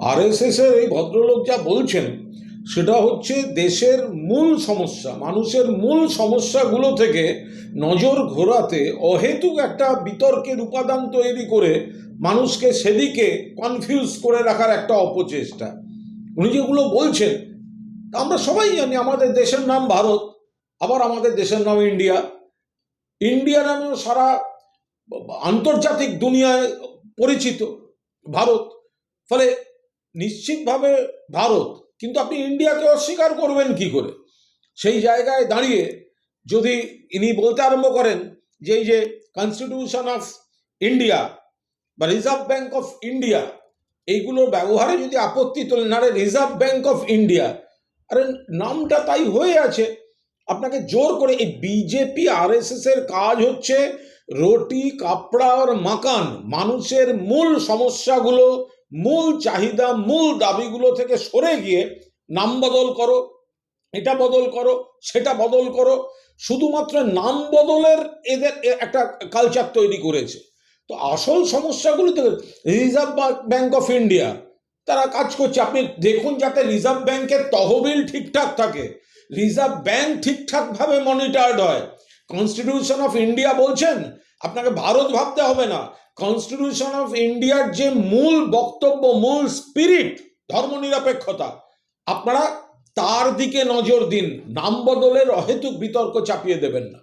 RSS এর এই ভদ্রলোক যা বলছেন, সেটা হচ্ছে দেশের মূল সমস্যা, মানুষের মূল সমস্যাগুলো থেকে নজর ঘোরাতে অহেতুক একটা বিতর্কের উপাদান তৈরি করে মানুষকে সেদিকে কনফিউজ করে রাখার একটা অপচেষ্টা। উনি যেগুলো বলছেন, তা আমরা সবাই জানি, আমাদের দেশের নাম ভারত, আবার আমাদের দেশের নাম ইন্ডিয়া। ইন্ডিয়া নামেও সারা আন্তর্জাতিক দুনিয়ায় পরিচিত। ভারত। ফলে নিশ্চিতভাবে ভারত, কিন্তু আপনি ইন্ডিয়াকে অস্বীকার করবেন কি করে? সেই জায়গায় দাঁড়িয়ে যদি ইনি বলতে আরম্ভ করেন যে এই যে কনস্টিটিউশন অফ ইন্ডিয়া বা রিজার্ভ ব্যাঙ্ক অফ ইন্ডিয়া এইগুলোর ব্যবহারে যদি আপত্তি তোলেন আরে রিজার্ভ ব্যাঙ্ক অফ ইন্ডিয়া আরে নামটা তাই হয়ে আছে। আপনাকে জোর করে এই বিজেপি আরএসএস এর কাজ হচ্ছে রুটি, কাপড়া আর মাকান মানুষের মূল সমস্যাগুলো, মূল চাহিদা, মূল দাবিগুলো থেকে সরে গিয়ে নাম বদল করো, এটা বদল করো, সেটা বদল করো। শুধুমাত্র নাম বদলের এদের একটা কালচার তৈরি করেছে। তো আসল সমস্যাগুলো তো রিজার্ভ ব্যাংক অফ ইন্ডিয়া তারা কাজ করছে। আপনি দেখুন যাতে রিজার্ভ ব্যাংকের তহবিল ঠিকঠাক থাকে। রিজার্ভ ব্যাংক ঠিকঠাকভাবে মনিটরড হয়। কনস্টিটিউশন অফ ইন্ডিয়া বলছেন, আপনাকে ভারত ভাবতে হবে না। কনস্টিটিউশন অফ ইন্ডিয়ার যে মূল বক্তব্য, মূল স্পিরিট ধর্মনিরপেক্ষতা, আপনারা তার দিকে নজর দিন। নাম বদলের অহেতুক বিতর্ক চাপিয়ে দেবেন না।